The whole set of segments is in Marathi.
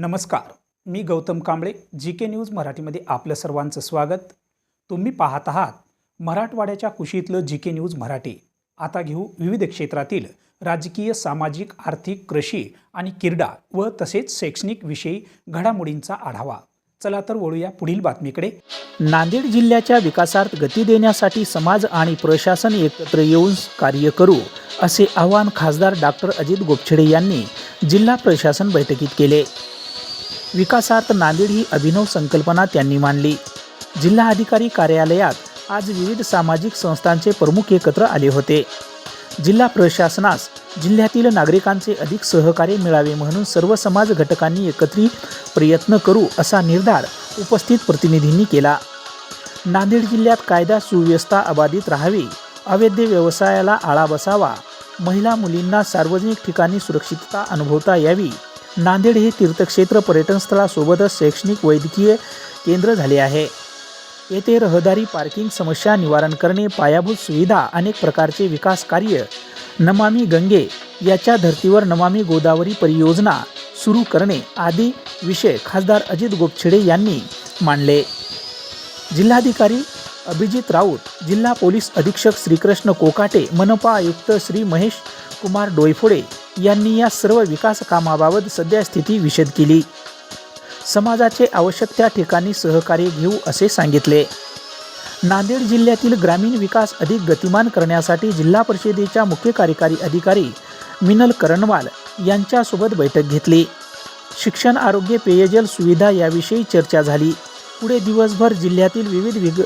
नमस्कार मी Gautam Kamble G K news मराठीमध्ये आपलं सर्वांचं स्वागत. तुम्ही पाहत आहात मराठवाड्याच्या कुशीतलं जी के न्यूज मराठी. आता घेऊ विविध क्षेत्रातील राजकीय सामाजिक आर्थिक कृषी आणि क्रीडा व तसेच शैक्षणिक विषयी घडामोडींचा आढावा. चला तर वळूया पुढील बातमीकडे. नांदेड जिल्ह्याच्या विकासार्थ गती देण्यासाठी समाज आणि प्रशासन एकत्र येऊन कार्य करू असे आवाहन खासदार डॉक्टर अजित गोपछडे यांनी जिल्हा प्रशासन बैठकीत केले. विकासार्थ नांदेड ही अभिनव संकल्पना त्यांनी मांडली. जिल्हा अधिकारी कार्यालयात आज विविध सामाजिक संस्थांचे प्रमुख एकत्र आले होते. जिल्हा प्रशासनास जिल्ह्यातील नागरिकांचे अधिक सहकार्य मिळावे म्हणून सर्व समाज घटकांनी एकत्रित प्रयत्न करू असा निर्धार उपस्थित प्रतिनिधींनी केला. नांदेड जिल्ह्यात कायदा सुव्यवस्था अबाधित राहावी अवैध व्यवसायाला आळा बसावा महिला मुलींना सार्वजनिक ठिकाणी सुरक्षितता अनुभवता यावी नांदेड हे तीर्थक्षेत्र पर्यटनस्थळासोबतच शैक्षणिक वैद्यकीय केंद्र झाले आहे. येथे रहदारी पार्किंग समस्या निवारण करणे पायाभूत सुविधा अनेक प्रकारचे विकास कार्य नमामी गंगे याच्या धर्तीवर नमामी गोदावरी परियोजना सुरू करणे आदी विषय खासदार अजित गोपछेडे यांनी मांडले. जिल्हाधिकारी अभिजित राऊत जिल्हा पोलीस अधीक्षक श्रीकृष्ण कोकाटे मनपा आयुक्त श्री महेश कुमार डोयफोडे यांनी या सर्व विकास कामाबाबत सध्या स्थिती विशद केली. समाजाचे आवश्यक त्या ठिकाणी सहकार्य घेऊ असे सांगितले. नांदेड जिल्ह्यातील ग्रामीण विकास अधिक गतिमान करण्यासाठी जिल्हा परिषदेच्या मुख्य कार्यकारी अधिकारी मिनल करणवाल यांच्यासोबत बैठक घेतली. शिक्षण आरोग्य पेयजल सुविधा याविषयी चर्चा झाली. पुढे दिवसभर जिल्ह्यातील विविध विग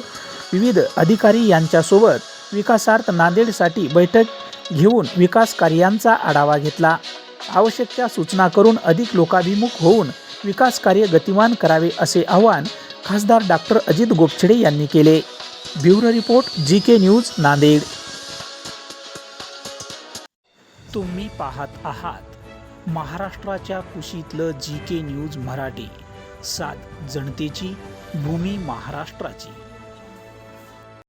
विविध अधिकारी यांच्यासोबत विकासार्थ नांदेडसाठी बैठक घेऊन विकास कार्यांचा आढावा घेतला. आवश्यक त्या सूचना करून अधिक लोकाभिमुख होऊन विकास कार्य गतिमान करावे असे आवाहन खासदार डॉक्टर अजित गोपछडे यांनी केले. Bureau report G K news Nanded. तुम्ही पाहत आहात महाराष्ट्राच्या कुशीतलं जी के न्यूज मराठी. सात जनतेची भूमी महाराष्ट्राची.